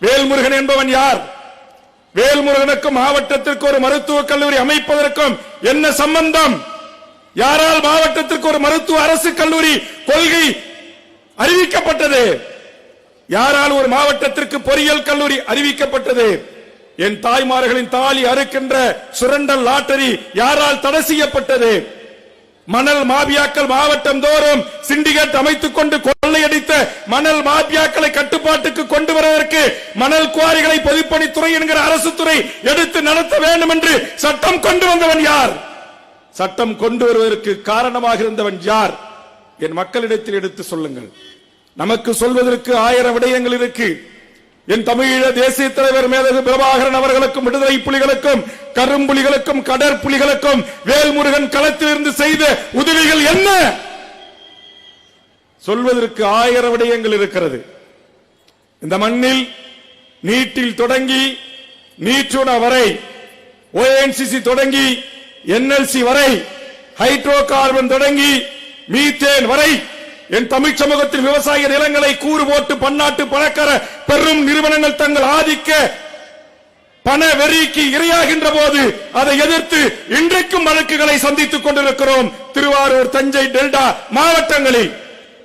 வேல்முருகன் என்பவன் யார்? வேல்முருகனுக்கும் மாவட்டத்திற்கு ஒரு மருத்துவக் கல்லூரி அமைப்பதற்கும் என்ன சம்பந்தம்? யாரால் மாவட்டத்திற்கு ஒரு மருத்துவ அரசு கல்லூரி கொள்கை அறிவிக்கப்பட்டது? யாரால் ஒரு மாவட்டத்திற்கு பொறியியல் கல்லூரி அறிவிக்கப்பட்டது? என் தாய்மார்களின் தாலி அறுக்கின்ற சுரண்டல் லாட்டரி யாரால் தடை செய்யப்பட்டது? மணல் மாபியாக்கள் மாவட்டம் தோறும் சிண்டிகேட் அமைத்துக் கொண்டு கொள்ளையடித்த மணல் மாபியாக்களை கட்டுப்பாட்டுக்கு கொண்டு வருவதற்கு மணல் குவாரிகளை பொதுப்பணித்துறை என்கிற அரசு துறை எடுத்து நடத்த வேண்டும் என்று சட்டம் கொண்டு வந்தவன் யார்? சட்டம் கொண்டு வருவதற்கு காரணமாக இருந்தவன் யார்? என் மக்களிடத்தில் எடுத்து சொல்லுங்கள். நமக்கு சொல்வதற்கு ஆயிரம் விடயங்கள் இருக்கு. என் தமிழீழ தேசிய தலைவர் மேதகு பிரபாகரன் அவர்களுக்கும் விடுதலை புலிகளுக்கும் கரும்புலிகளுக்கும் கடற்புலிகளுக்கும் வேல்முருகன் களத்திலிருந்து செய்த உதவிகள் என்ன? சொல்வதற்கு ஆயிரம் விடயங்கள் இருக்கிறது. இந்த மண்ணில் நீட்டில் தொடங்கி நீற்றுண வரை ஓஎன்சிசி தொடங்கி என்எல்சி வரை ஹைட்ரோ கார்பன் தொடங்கி மீத்தேன் வரை என் தமிழ் சமூகத்தில் விவசாய நிலங்களை கூறு போட்டு பன்னாட்டு பணக்கார பெரும் நிறுவனங்கள் தங்கள் ஆதிக்க பண வெறிக்கு இரையாகின்ற போது அதை எதிர்த்து இன்றைக்கும் வழக்குகளை சந்தித்துக் கொண்டிருக்கிறோம். திருவாரூர் தஞ்சை டெல்டா மாவட்டங்களில்.